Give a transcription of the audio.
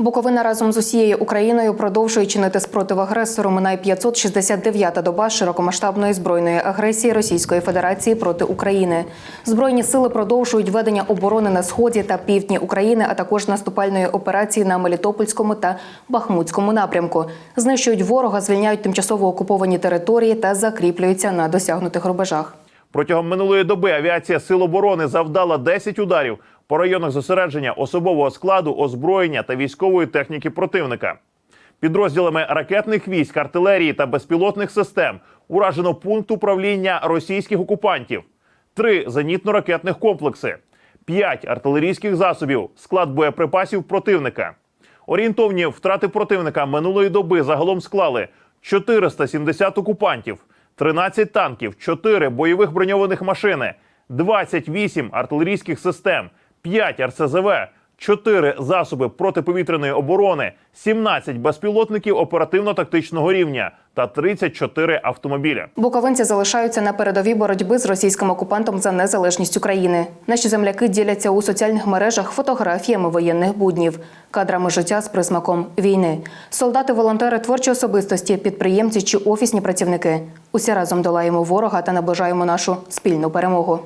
Буковина разом з усією Україною продовжує чинити спротив агресору. Минає 569-та доба широкомасштабної збройної агресії Російської Федерації проти України. Збройні сили продовжують ведення оборони на сході та півдні України, а також наступальної операції на Мелітопольському та Бахмутському напрямку. Знищують ворога, звільняють тимчасово окуповані території та закріплюються на досягнутих рубежах. Протягом минулої доби авіація Сил оборони завдала 10 ударів по районах зосередження особового складу, озброєння та військової техніки противника. Підрозділами ракетних військ, артилерії та безпілотних систем уражено пункт управління російських окупантів, три зенітно-ракетних комплекси, п'ять артилерійських засобів, склад боєприпасів противника. Орієнтовні втрати противника минулої доби загалом склали 470 окупантів, 13 танків, 4 бойових броньованих машини, 28 артилерійських систем, 5 РСЗВ, 4 засоби протиповітряної оборони, 17 безпілотників оперативно-тактичного рівня та 34 автомобілі. Буковинці залишаються на передовій боротьби з російським окупантом за незалежність України. Наші земляки діляться у соціальних мережах фотографіями воєнних буднів, кадрами життя з присмаком війни. Солдати, волонтери, творчі особистості, підприємці чи офісні працівники. Усі разом долаємо ворога та наближаємо нашу спільну перемогу.